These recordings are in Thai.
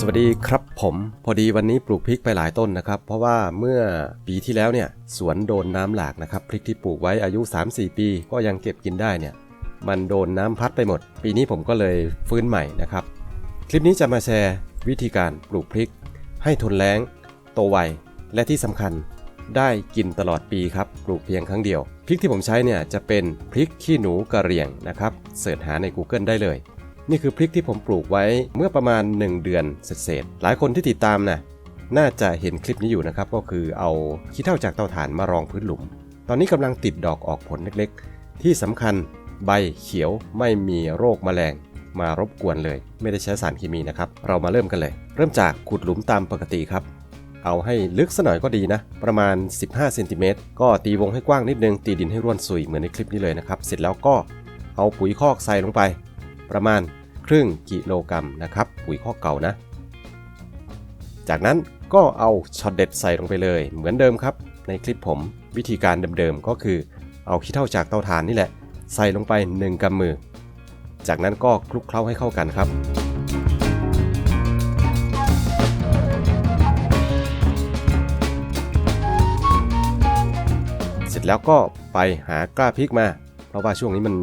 สวัสดีครับผมพอดีวันนี้ปลูกพริกไปหลายต้นนะครับ เพราะว่าเมื่อปีที่แล้วเนี่ยสวนโดนน้ำหลากนะครับพริกที่ปลูกไว้อายุ 3-4 ปี ก็ยังเก็บกินได้เนี่ยมันโดนน้ำพัดไปหมด ปีนี้ผมก็เลยฟื้นใหม่นะครับ คลิปนี้จะมาแชร์วิธีการปลูกพริก ให้ทนแล้ง โตไว และที่สำคัญได้กินตลอดปีครับปลูกเพียงครั้งเดียว พริกที่ผมใช้เนี่ยจะเป็นพริกขี้หนูกระเรียงนะครับเสิร์ชหาใน Google ได้เลย นี่คือพริกที่ผมปลูกไว้เมื่อประมาณ 1 เดือนเศษๆหลายคนที่ติดตามนะน่าจะเห็นคลิปนี้อยู่นะครับ ก็คือเอาขี้เถ้าจากเตาถ่านมารองพื้นหลุม ตอนนี้กำลังติดดอกออกผลเล็กๆ ที่สำคัญใบเขียวไม่มีโรคแมลงมารบกวนเลย ไม่ได้ใช้สารเคมีนะครับ เรามาเริ่มกันเลย เริ่มจากขุดหลุมตามปกติครับ เอาให้ลึกสัหน่อยก็ดีนะ ประมาณ 15เซนติเมตรก็ตีวงให้กว้างนิดนึง ตีดินให้ร่วนสุยเหมือนในคลิปนี้เลยนะครับ เสร็จแล้วก็เอาปุ๋ยคอกใส่ลงไป ประมาณครึ่งกิโลกรัมนะครับ ปุ๋ยคอเก่านะ จากนั้นก็เอาช็อตเด็ดใส่ลงไปเลย เหมือนเดิมครับ ในคลิปผมวิธีการเดิมๆก็คือ เอาขี้เถ้าจากเตาถ่านนี่แหละ ใส่ลงไป 1กำมือ จากนั้นก็คลุกเคล้าให้เข้ากันครับเสร็จแล้วก็ไปหากล้าพริกมา ราะว่าช่วงนี้มัน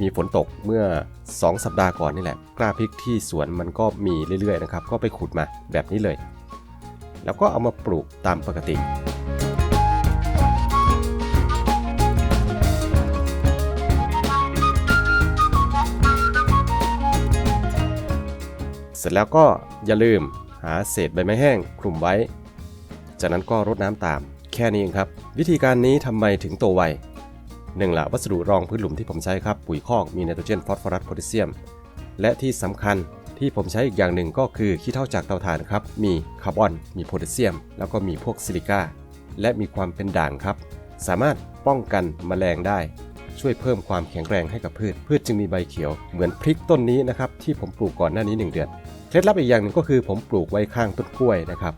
มีฝนตกเมื่อ 2 สัปดาห์ก่อนนี่แหละกล้าพริกที่สวนมันก็มีเรื่อยๆนะครับก็ไปขุดมาแบบนี้เลย แล้วก็เอามาปลูกตามปกติเสร็จแล้วก็อย่าลืมหาเศษใบไม้แห้งคลุมไว้ จากนั้นก็รดน้ำตาม แค่นี้เองครับ วิธีการนี้ทำไมถึงโตไว หนึ่งละวัสดุรองพื้นหลุมที่ผมใช้ครับปุ๋ยคอกมีไนโตรเจนฟอสฟอรัสโพแทสเซียม และที่สำคัญที่ผมใช้อีกอย่างหนึ่งก็คือขี้เถ้าจากเตาถ่านครับ มีคาร์บอน มีโพแทสเซียม แล้วก็มีพวกซิลิก้า และมีความเป็นด่างครับ สามารถป้องกันแมลงได้ ช่วยเพิ่มความแข็งแรงให้กับพืช พืชจึงมีใบเขียว เหมือนพริกต้นนี้นะครับ ที่ผมปลูกก่อนหน้านี้ 1 เดือน เคล็ดลับอีกอย่างหนึ่งก็คือผมปลูกไว้ข้างต้นกล้วยนะครับ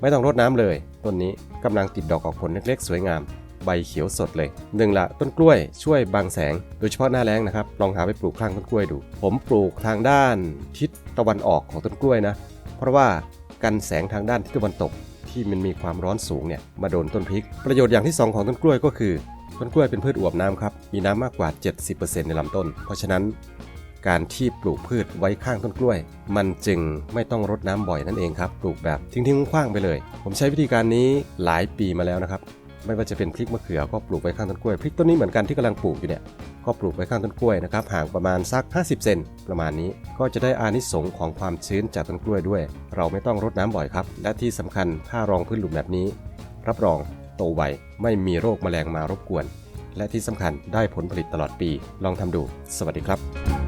ไม่ต้องรดน้ำเลย ต้นนี้กำลังติดดอกออกผลเล็กๆ สวยงาม ใบเขียวสดเลยหนึ่งละต้นกล้วยช่วยบังแสง โดยเฉพาะหน้าแล้งนะครับลองหาไปปลูกข้างต้นกล้วยดู ผมปลูกทางด้านทิศตะวันออกของต้นกล้วยนะ เพราะว่ากันแสงทางด้านทิศตะวันตกที่มันมีความร้อนสูงเนี่ยมาโดนต้นพริก ประโยชน์อย่างที่ 2 ของต้นกล้วยก็คือ ต้นกล้วยเป็นพืชอวบน้ำครับ มีน้ำมากกว่า 70%ในลำต้น เพราะฉะนั้น การที่ปลูกพืชไว้ข้างต้นกล้วย มันจึงไม่ต้องรดน้ำบ่อยนั่นเองครับ ปลูกแบบทิ้งๆคว้างๆไปเลย ผมใช้วิธีการนี้หลายปีมาแล้วนะครับ ไม่ว่าจะเป็นพริกมะเขือก็ปลูกไว้ข้างต้นกล้วยพริกต้นนี้เหมือนกันที่กำลังปลูกอยู่เนี่ยก็ปลูกไว้ข้างต้นกล้วยนะครับห่างประมาณสัก 50 เซนประมาณนี้ก็จะได้อานิสงส์ของความชื้นจากต้นกล้วยด้วย เราไม่ต้องรดน้ำบ่อยครับ และที่สำคัญถ้ารองพื้นหลุมแบบนี้ รับรองโตไวไม่มีโรคแมลงมารบกวน และที่สำคัญได้ผลผลิตตลอดปี ลองทำดู สวัสดีครับ